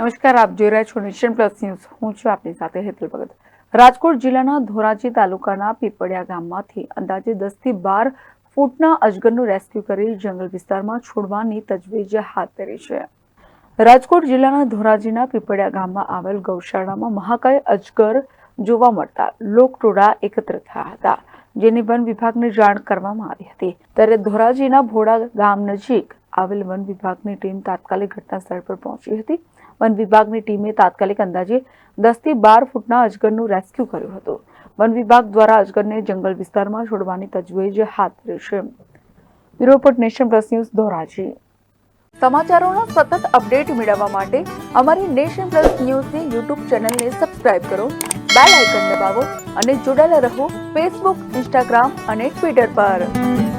નમસ્કાર, આપ જોઈ રહ્યા છો નેશન પ્લસ ન્યૂઝ. હું છું આપની સાથે હેતલ ભગત. રાજકોટ જિલ્લાના ધોરાજી તાલુકાના પીપળિયા ગામમાંથી અંદાજે દસથી બાર ફૂટના અજગરનું રેસ્ક્યુ કરી જંગલ વિસ્તારમાં છોડવાની તજવીજ હાથ ધરી છે. રાજકોટ જિલ્લાના ધોરાજીના પીપળિયા ગામમાં આવેલ ગૌશાળામાં મહાકાય અજગર જોવા મળતા લોકટોળા એકત્ર થયા હતા, જેની વન વિભાગને જાણ કરવામાં આવી હતી. ત્યારે ધોરાજીના ભોળા ગામ નજીક આવેલ વન વિભાગની ટીમ તાત્કાલિક ઘટના સ્થળ પર પહોંચી હતી. વન વિભાગની ટીમે તાત્કાલિક અંદાજે દસથી બાર ફૂટના અજગરનું રેસ્ક્યુ કર્યું હતું. વન વિભાગ દ્વારા અજગરને જંગલ વિસ્તારમાં છોડવાની તજવીજ હાથ ધરી છે. Bureau report, nation plus news, Dhoraji. સમાચારોના સતત અપડેટ મેળવવા માટે અમારી નેશન પ્લસ ન્યૂઝની યુટ્યુબ ચેનલને સબસ્ક્રાઇબ કરો, બેલ આઇકન દબાવો અને જોડાયેલા રહો ફેસબુક, ઇન્સ્ટાગ્રામ અને ટ્વિટર પર.